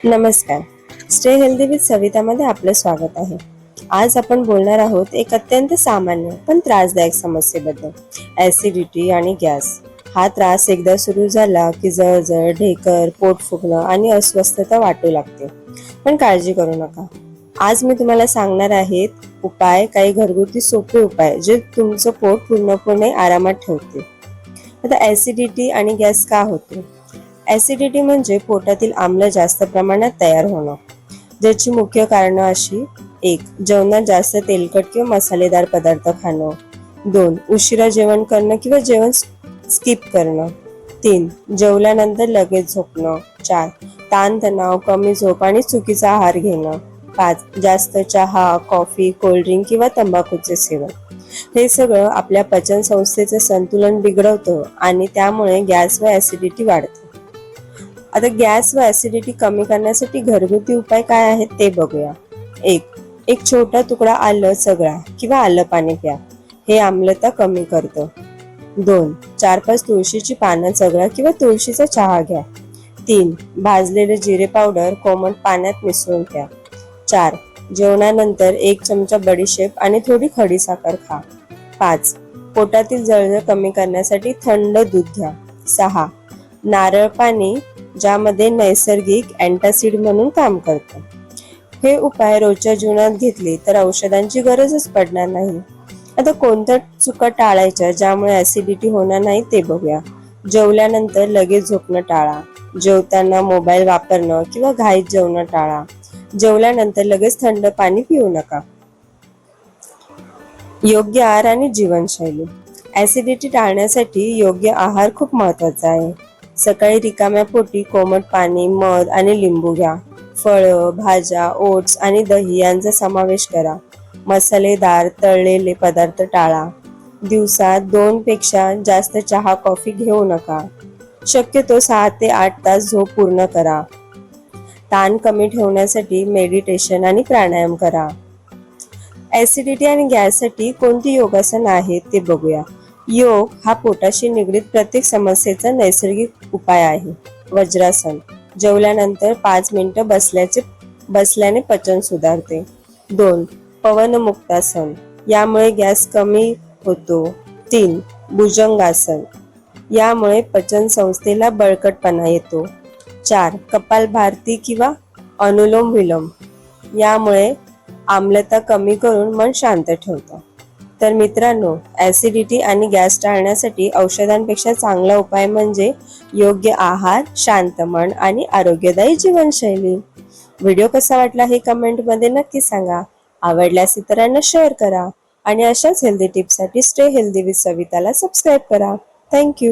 नमस्कार. Stay healthy with सवितामध्ये आपलं स्वागत आहे. आज आपण बोलणार आहोत एक अत्यंत सामान्य पण त्रासदायक समस्येबद्दल. ॲसिडिटी आणि गॅस हा त्रास एकदा सुरू झाला की जळजळ ढेकर पोट फुगणं आणि अस्वस्थता वाटू लागते. पण काळजी करू नका. आज मी तुम्हाला सांगणार आहेत उपाय काही घरगुती सोपे उपाय जे तुमचं पोट पूर्णपणे आरामात ठेवते आता ॲसिडिटी आणि गॅस का होते? ॲसिडिटी म्हणजे पोटातील आम्ल जास्त प्रमाणात तयार होणं. ज्याची मुख्य कारणं अशी एक जेवणात जास्त तेलकट किंवा मसालेदार पदार्थ खाणं. दोन उशिरा जेवण करणं किंवा जेवण स्किप करणं. तीन जेवल्यानंतर लगेच झोपणं. चार ताणतणाव कमी झोप आणि चुकीचा आहार घेणं. पाच जास्त चहा कॉफी कोल्ड्रिंक किंवा तंबाखूचे सेवन. हे सगळं आपल्या पचन संस्थेचं संतुलन बिघडवतं आणि त्यामुळे गॅस व ॲसिडिटी वाढते. आता गॅस व ॲसिडिटी कमी करण्यासाठी घरगुती उपाय काय आहेत ते बघूया. एक एक छोटा तुकडा आलं सगळा किंवा आलं पाणी प्या. हे आम्लता कमी करतं. दोन चार पाच तुळशीची पानं चगळा किंवा तुळशीचा चहा घ्या. तीन भाजलेले जिरे पावडर कोमट पाण्यात मिसळून घ्या चार जेवणानंतर एक चमचा बडीशेप आणि थोडी खडी साखर खा. पाच पोटातील जळजळ कमी करण्यासाठी थंड दूध घ्या. सहा नारळ पाणी ज्यामध्ये नैसर्गिक अँटासिड म्हणून काम करतं. हे उपाय रोजच्या जीवनात घेतले तर औषधांची गरजच पडणार नाही. आता कोणत्या चुका टाळायच्या ज्यामुळे ऍसिडिटी होणार नाही ते बघूया. जेवल्यानंतर लगेच झोपणं टाळा. जेवताना मोबाईल वापरणं किंवा घाईत जेवणं टाळा. जेवल्यानंतर लगेच थंड पाणी पिऊ नका. योग्य आहार आणि जीवनशैली. ऍसिडिटी टाळण्यासाठी योग्य आहार खूप महत्त्वाचा आहे. सकाळी रिकाम्या पोटी कोमट पाणी मध आणि लिंबू घ्या. फळं भाज्या ओट्स आणि दही यांचा समावेश करा. मसालेदार तळलेले पदार्थ टाळा. दिवसात दोन पेक्षा जास्त चहा कॉफी घेऊ नका. शक्यतो सहा ते आठ तास झोप पूर्ण करा. ताण कमी ठेवण्यासाठी मेडिटेशन आणि प्राणायाम करा. ऍसिडिटी आणि गॅससाठी कोणती योगासन आहेत ते बघूया. योग हा पोटाशी निगडीत प्रत्येक समस्येचा नैसर्गिक उपाय आहे. वज्रासन. जेवल्यानंतर पाच मिनिटं बसल्याचे बसल्याने पचन सुधारते. दोन. पवनमुक्तासन. यामुळे गॅस कमी होतो. तीन. भुजंगासन. यामुळे पचन संस्थेला बळकटपणा येतो. चार. कपाल भारती किंवा अनुलोम विलोम. यामुळे आम्लता कमी करून मन शांत ठेवतं. तर मित्रांनो ऍसिडिटी आणि गॅस टाळण्यासाठी औषधांपेक्षा चांगला उपाय म्हणजे योग्य आहार शांत मन आणि आरोग्यदायी जीवनशैली. व्हिडिओ कसा वाटला हे कमेंटमध्ये नक्की सांगा. आवडल्यास इतरांना शेअर करा आणि अशाच हेल्दी टिप्ससाठी स्टे हेल्दी विथ सविताला सबस्क्राईब करा. Thank you